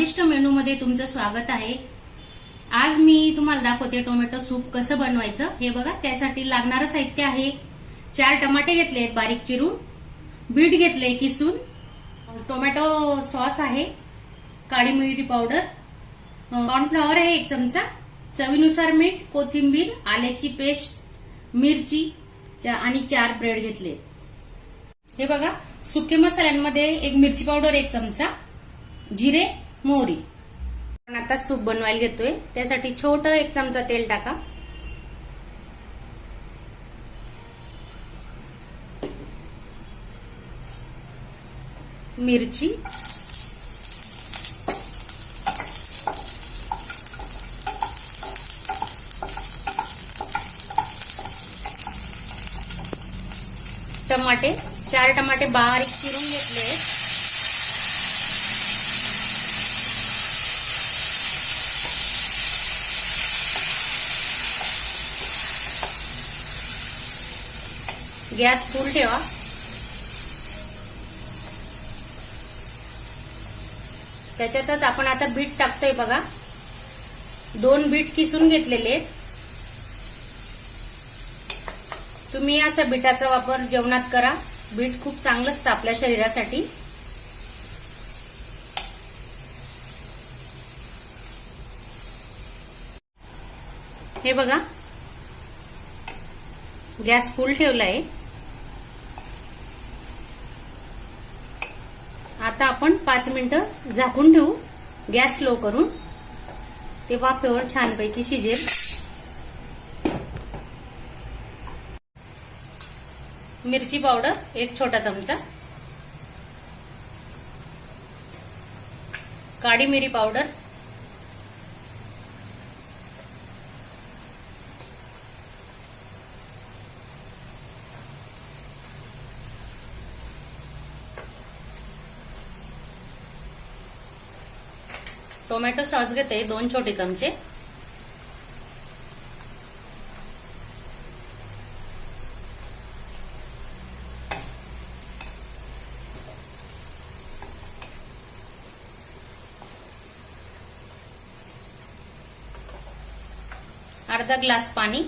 स्वादिष्ट मेनूमध्ये तुमचं स्वागत आहे. आज मी तुम्हाला दाखवते टोमॅटो सूप कसं बनवायचं हे बघा. त्यासाठी लागणारं साहित्य आहे. चार टमाटे घेतले बारीक चिरून. बीट घेतले किसून. टोमॅटो सॉस आहे. काळी मिरी पावडर. कॉर्नफ्लॉवर आहे एक चमचा. चवीनुसार मीठ कोथिंबीर आल्याची पेस्ट मिरची चा- आणि चार ब्रेड घेतले. हे बघा. सुके मसाल्यांमध्ये एक मिरची पावडर एक चमचा. जिरे मोहरी. आपण आता सूप बनवायला घेतोय. त्यासाठी छोट एक चमचा तेल टाका. मिरची. टमाटे. चार टमाटे बारीक चिरून घेतले गॅस फुल ठेवा. त्याच्यातच आपण आता बीट टाकतोय बघा. दोन बीट किसून घेतलेले आहेत. तुम्ही असा बिटाचा वापर जेवणात करा. बीट खूप चांगलं असतं आपल्या शरीरासाठी. हे बघा. गॅस फुल ठेवलाय. आहे आपण पाच मिनिटं झाकून ठेवू. गॅस स्लो करून. ते वाफेवर छानपैकी शिजेल. मिरची पावडर एक छोटा चमचा. काळी मिरी पावडर टोमॅटो सॉस घेते दोन छोटे चमचे. अर्धा ग्लास पाणी.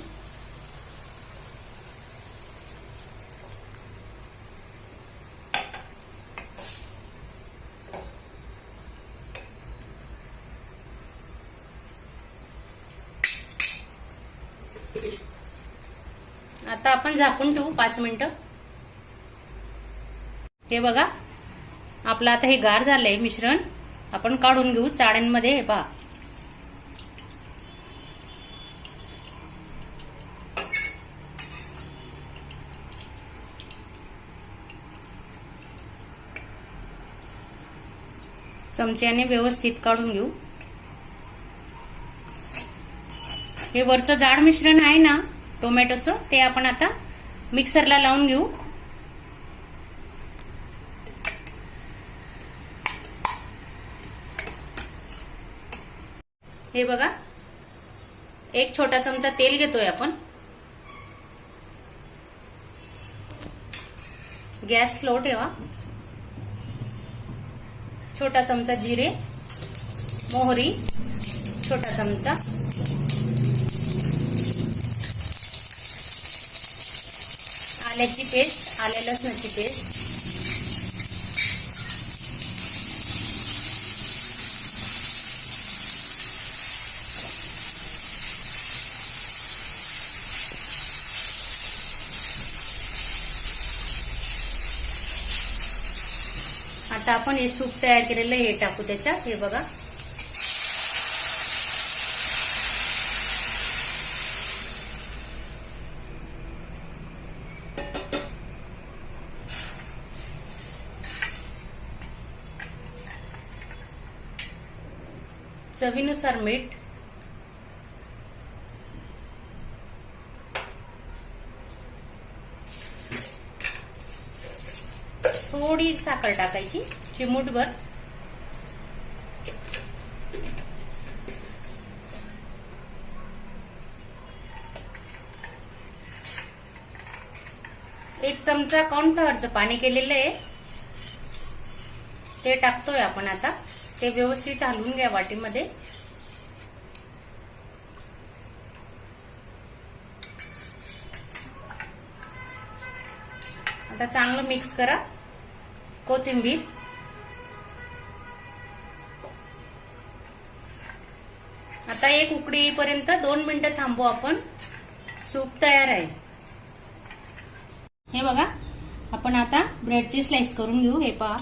आता आपण झाकून ठेवू पाच मिनिटं. हे बघा आपलं आता हे गार झालंय मिश्रण. आपण काढून घेऊ चाळ्यांमध्ये हे पहा. चमच्याने व्यवस्थित काढून घेऊ. हे वरचं जाड मिश्रण आहे ना टोमॅटोचं ते आपण आता मिक्सरला लावून घेऊ. हे बघा एक छोटा चमचा तेल घेतोय आपण. गॅस स्लो ठेवा. छोटा चमचा जिरे मोहरी छोटा चमचा आल्याची पेस्ट आल्या लसणाची पेस्ट आता आपण हे सूप तयार केलेलं हे टाकू त्याच्यात. हे बघा. चवीनुसार मीठ. थोडी साखर टाकायची चिमूटभर. एक चमचा कॉर्नफ्लॉवरचं पाणी केलेलं आहे. ते टाकतोय आपण आता. ते व्यवस्थित हलवून घ्या वाटीमध्ये. आता चांगलं मिक्स करा कोथिंबीर. आता एक उकडी येईपर्यंत दोन मिनिटं थांबू आपण. सूप तयार आहे. हे बघा आपण आता ब्रेडची स्लाइस करून घेऊ. हे पहा.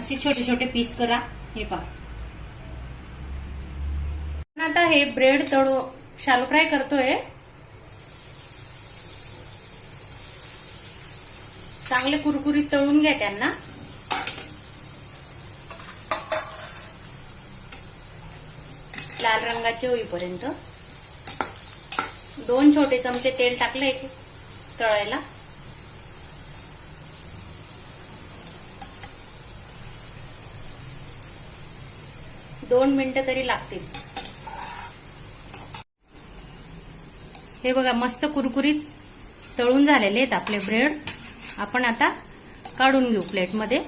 असे छोटे छोटे पीस करा. हे पहा. आता हे ब्रेड तळू शालो फ्राय करतोय. चांगले कुरकुरीत तळून घ्या त्यांना. लाल रंगाचे होईपर्यंत. दोन छोटे चमचे तेल टाकले तळायला. दोन मिनटं तरी लागतील. हे बघा मस्त कुरकुरीत तळून झालेले आहेत आपले ब्रेड. आपण आता काढून घेऊ प्लेटमध्ये